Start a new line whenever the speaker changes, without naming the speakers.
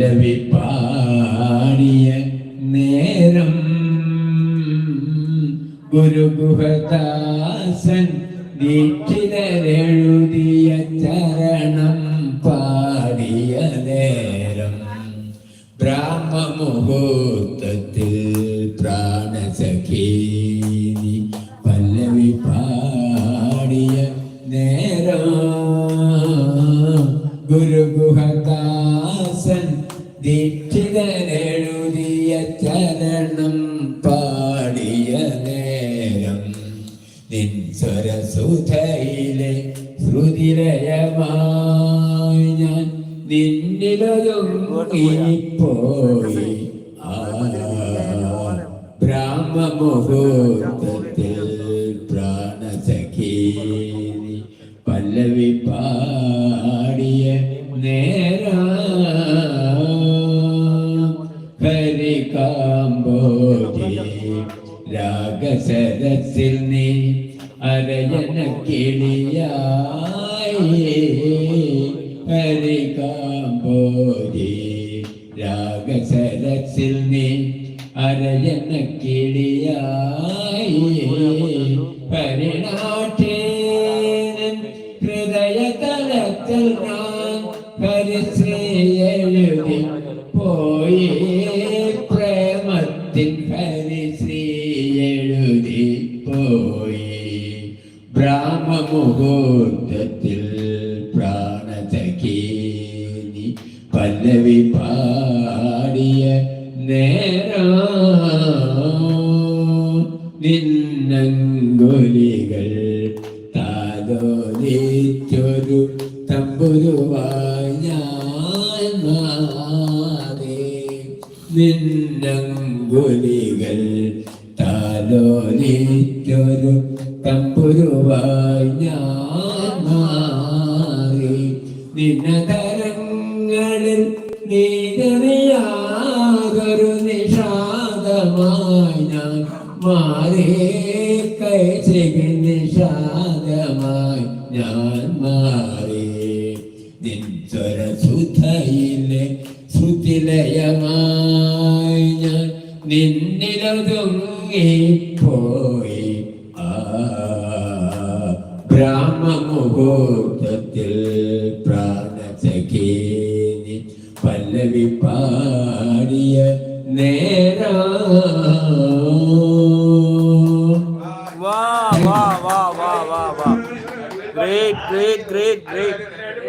പല്ലവി പാടിയ നേരം. ഗുരുഗുഹദാസൻ ദീക്ഷിതരെഴുതിയ ചരണം പാടിയ നേരം. ബ്രാഹ്മമുഹൂർത്തത്തിൽ പ്രാണസഖീനി പല്ലവി പാടിയ നേരം. ഗുരുഗുഹദാസൻ ദീക്ഷിതനെഴുതിയ ചരണം പാടിയ നേരം. നിൻ സ്വരസുധയിലെ ശ്രുതിരയമായി ഞാൻ നിന്നിലൊതുങ്ങിപ്പോയി ബ്രാഹ്മമുഹൂർത്തത്തിൽ പ്രാണസഖീനി പല്ലവി പാടിയ നേര രാഗസരസിൽ നീ അരയന കിളിയായി ഹരികാമ്പോജി രാഗസരസിൽ നീ അരയന കിളിയായി പരിണാഠേനൻ ഹൃദയതലത്തിൽ ഞാൻ പരിശ്രീ എഴുതി പോയി. പ്രേമത്തിൻ ബ്രാഹ്മമുഹൂർത്തത്തിൽ പ്രാണസഖീനി പല്ലവി പാടിയ നേരം? നിന്നങ്കുലികൾ താതോലിച്ചൊരു തമ്പുരുവായി ഞാൻ നിന്നങ്കുലികൾ താലോലിച്ചൊരു തമ്പുരുവായി ഞാൻ മാറി. നിന്നതരങ്ങളിൽ നീതറിയാതൊരു നിഷാദമായി ഞാൻ മാറി. കൈചികി നിഷാദമായി ഞാൻ മാറി. നിൻ സ്വരസുധയിലെ നിന്നിലൊതുങ്ങിപ്പോയി ആ ബ്രാഹ്മമുഹൂർത്തത്തിൽ പ്രാണസഖീനി പല്ലവി പാടിയ നേരം.
വാ വാ വാ വാ വാ ഗ്രേറ്റ് ഗ്രേറ്റ് ഗ്രേറ്റ് ഗ്രേറ്റ്